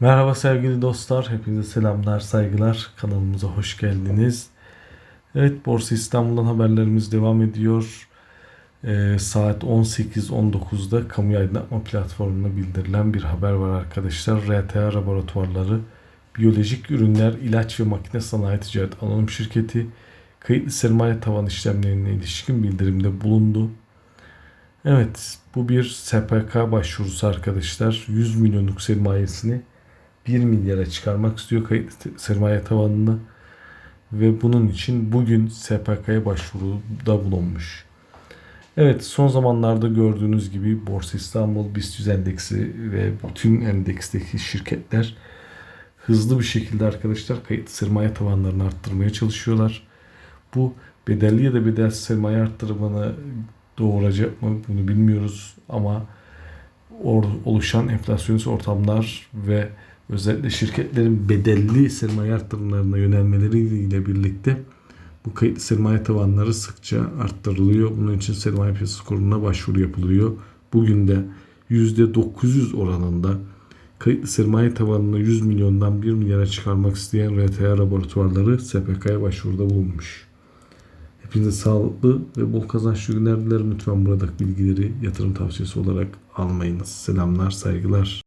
Merhaba sevgili dostlar, hepinize selamlar, saygılar. Kanalımıza hoş geldiniz. Evet, Borsa İstanbul'dan haberlerimiz devam ediyor. Ee, saat 18.19'da kamu aydınlatma platformuna bildirilen bir haber var arkadaşlar. RTA Laboratuvarları Biyolojik Ürünler İlaç ve Makine Sanayi Ticaret Anonim Şirketi kayıtlı sermaye tavan işlemlerine ilişkin bildirimde bulundu. Evet, bu bir SPK başvurusu arkadaşlar. 100 milyonluk sermayesini 1 milyara çıkarmak istiyor sermaye tavanını ve bunun için bugün SPK'ya başvuruda bulunmuş. Evet son zamanlarda gördüğünüz gibi Borsa İstanbul BIST 100 endeksi ve tüm endeksteki şirketler hızlı bir şekilde arkadaşlar kayıtlı sermaye tavanlarını arttırmaya çalışıyorlar. Bu bedelli ya da bedelsiz sermaye arttırımını doğuracak mı bunu bilmiyoruz ama or- oluşan enflasyonist ortamlar ve özellikle şirketlerin bedelli sermaye arttırımlarına yönelmeleriyle birlikte bu kayıtlı sermaye tavanları sıkça arttırılıyor. Bunun için sermaye piyasası kuruluna başvuru yapılıyor. Bugün de %900 oranında kayıtlı sermaye tavanını 100 milyondan 1 milyara çıkarmak isteyen RTA laboratuvarları SPK'ya başvuruda bulunmuş. Hepinize sağlıklı ve bol kazançlı günler dilerim. Lütfen buradaki bilgileri yatırım tavsiyesi olarak almayınız. Selamlar, saygılar.